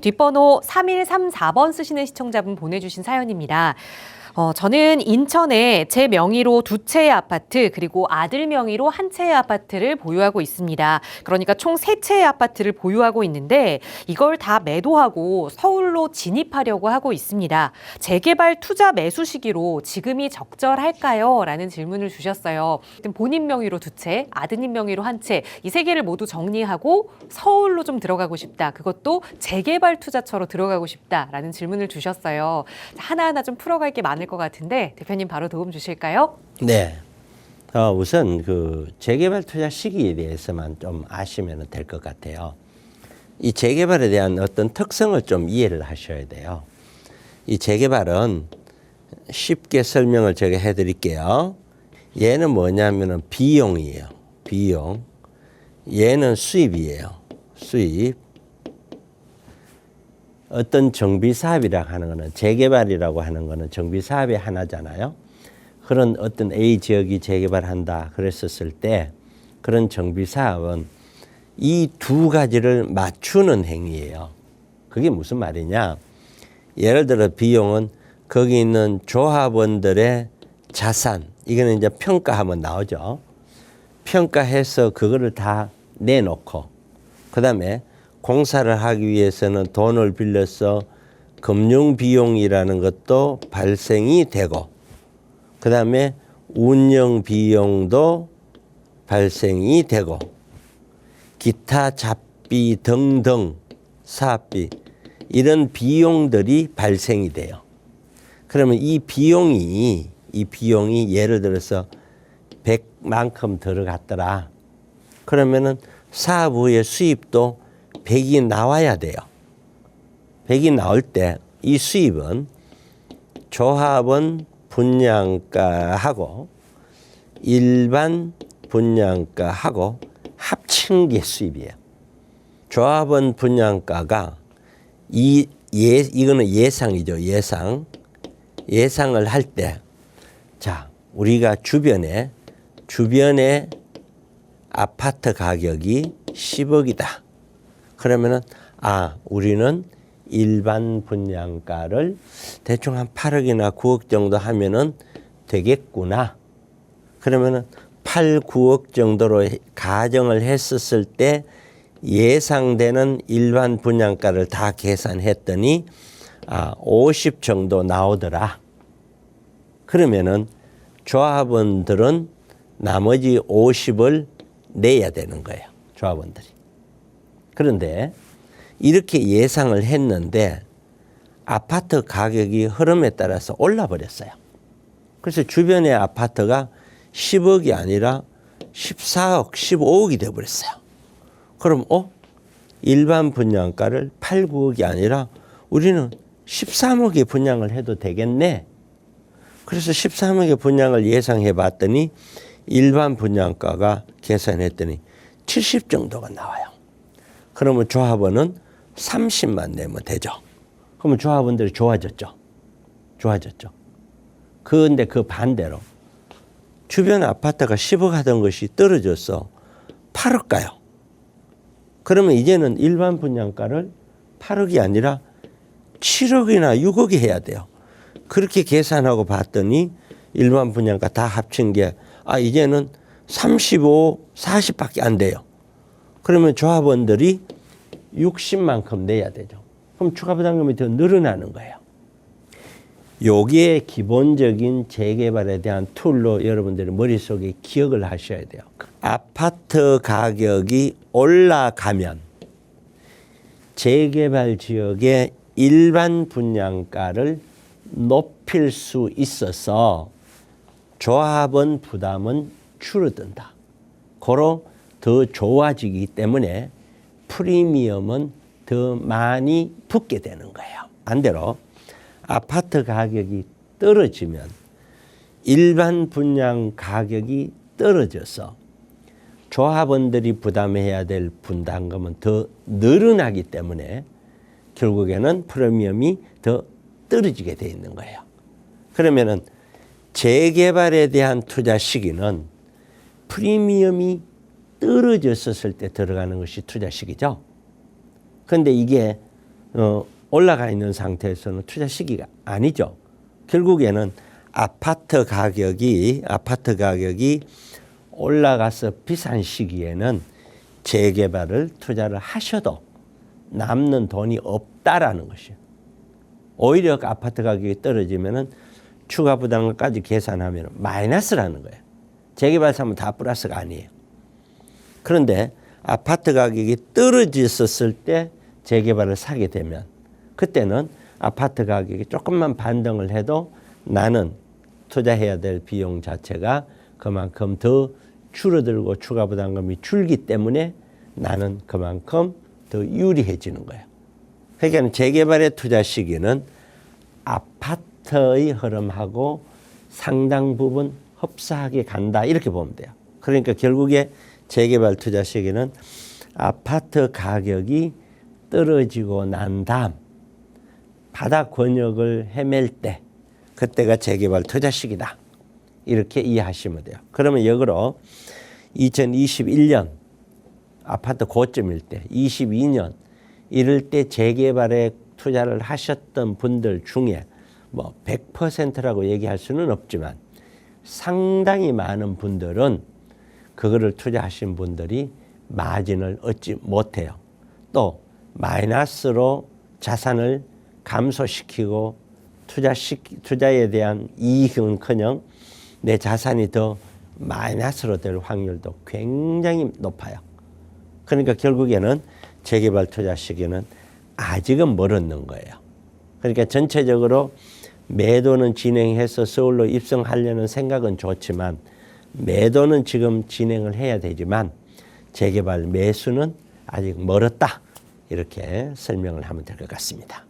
뒷번호 3134번 쓰시는 시청자분 보내주신 사연입니다. 어, 저는 인천에 제 명의로 두 채의 아파트 그리고 아들 명의로 한 채의 아파트를 보유하고 있습니다. 그러니까 총 세 채의 아파트를 보유하고 있는데 이걸 다 매도하고 서울로 진입하려고 하고 있습니다. 재개발 투자 매수 시기로 지금이 적절할까요? 라는 질문을 주셨어요. 본인 명의로 두 채, 아드님 명의로 한 채, 이 세 개를 모두 정리하고 서울로 좀 들어가고 싶다. 그것도 재개발 투자처로 들어가고 싶다라는 질문을 주셨어요. 하나하나 좀 풀어갈 게 많을 것 같은데 대표님 바로 도움 주실까요? 네. 어, 우선 그 재개발 투자 시기에 대해서만 좀 아시면 될 것 같아요. 이 재개발에 대한 어떤 특성을 좀 이해를 하셔야 돼요. 이 재개발은 쉽게 설명을 제가 해드릴게요. 얘는 뭐냐면은 비용이에요. 비용. 얘는 수입이에요. 수입. 어떤 정비 사업이라고 하는 거는 재개발이라고 하는 거는 정비 사업의 하나잖아요. 그런 어떤 A 지역이 재개발한다 그랬었을 때 그런 정비 사업은 이 두 가지를 맞추는 행위예요. 그게 무슨 말이냐? 예를 들어 비용은 거기 있는 조합원들의 자산 이거는 이제 평가하면 나오죠. 평가해서 그거를 다 내놓고 그다음에 공사를 하기 위해서는 돈을 빌려서 금융 비용이라는 것도 발생이 되고 그다음에 운영 비용도 발생이 되고 기타 잡비 등등 사업비 이런 비용들이 발생이 돼요. 그러면 이 비용이 이 비용이 예를 들어서 100만큼 들어갔더라. 그러면은 사업 후의 수입도 100이 나와야 돼요. 100이 나올 때 이 수입은 조합원 분양가하고 일반 분양가하고 합친 게 수입이에요. 조합원 분양가가 이 예, 이거는 예상이죠. 예상. 예상을 할 때, 자, 우리가 주변에, 주변에 아파트 가격이 10억이다. 그러면은, 아, 우리는 일반 분양가를 대충 한 8억이나 9억 정도 하면은 되겠구나. 그러면은 8, 9억 정도로 가정을 했었을 때 예상되는 일반 분양가를 다 계산했더니 아, 50 정도 나오더라. 그러면은 조합원들은 나머지 50을 내야 되는 거예요. 조합원들이. 그런데 이렇게 예상을 했는데 아파트 가격이 흐름에 따라서 올라 버렸어요. 그래서 주변의 아파트가 10억이 아니라 14억, 15억이 돼 버렸어요. 그럼 어? 일반 분양가를 8, 9억이 아니라 우리는 13억에 분양을 해도 되겠네. 그래서 13억의 분양을 예상해 봤더니 일반 분양가가 계산했더니 70 정도가 나와요. 그러면 조합원은 30만 내면 되죠. 그러면 조합원들이 좋아졌죠. 좋아졌죠. 그런데 그 반대로 주변 아파트가 10억 하던 것이 떨어져서 8억 가요. 그러면 이제는 일반 분양가를 8억이 아니라 7억이나 6억이 해야 돼요. 그렇게 계산하고 봤더니 일반 분양가 다 합친 게 아, 이제는 35, 40밖에 안 돼요. 그러면 조합원들이 60만큼 내야 되죠. 그럼 추가 부담금이 더 늘어나는 거예요. 요게 기본적인 재개발에 대한 툴로 여러분들이 머릿속에 기억을 하셔야 돼요. 아파트 가격이 올라가면 재개발 지역의 일반 분양가를 높일 수 있어서 조합원 부담은 줄어든다. 고로 더 좋아지기 때문에 프리미엄은 더 많이 붙게 되는 거예요. 반대로 아파트 가격이 떨어지면 일반 분양 가격이 떨어져서 조합원들이 부담해야 될 분담금은 더 늘어나기 때문에 결국에는 프리미엄이 더 떨어지게 돼 있는 거예요. 그러면은 재개발에 대한 투자 시기는 프리미엄이 떨어졌었을 때 들어가는 것이 투자 시기죠. 그런데 이게 어, 올라가 있는 상태에서는 투자 시기가 아니죠. 결국에는 아파트 가격이 아파트 가격이 올라가서 비싼 시기에는 재개발을 투자를 하셔도 남는 돈이 없다라는 것이에요. 오히려 그 아파트 가격이 떨어지면은 추가 부담까지 계산하면 마이너스라는 거예요. 재개발 사면 다 플러스가 아니에요. 그런데 아파트 가격이 떨어졌었을 때 재개발을 사게 되면 그때는 아파트 가격이 조금만 반등을 해도 나는 투자해야 될 비용 자체가 그만큼 더 줄어들고 추가 부담금이 줄기 때문에 나는 그만큼 더 유리해지는 거예요. 그러니까 재개발의 투자 시기는 아파트의 흐름하고 상당 부분 흡사하게 간다 이렇게 보면 돼요. 그러니까 결국에 재개발 투자 시기는 아파트 가격이 떨어지고 난 다음 바닥 권역을 헤맬 때 그때가 재개발 투자 시기다. 이렇게 이해하시면 돼요. 그러면 역으로 2021년 아파트 고점일 때 22년 이럴 때 재개발에 투자를 하셨던 분들 중에 뭐 100%라고 얘기할 수는 없지만 상당히 많은 분들은 그거를 투자하신 분들이 마진을 얻지 못해요. 또 마이너스로 자산을 감소시키고 투자시 투자에 대한 이익은커녕 내 자산이 더 마이너스로 될 확률도 굉장히 높아요. 그러니까 결국에는 재개발 투자 시기는 아직은 멀었는 거예요. 그러니까 전체적으로 매도는 진행해서 서울로 입성하려는 생각은 좋지만 매도는 지금 진행을 해야 되지만 재개발 매수는 아직 멀었다. 이렇게 설명을 하면 될 것 같습니다.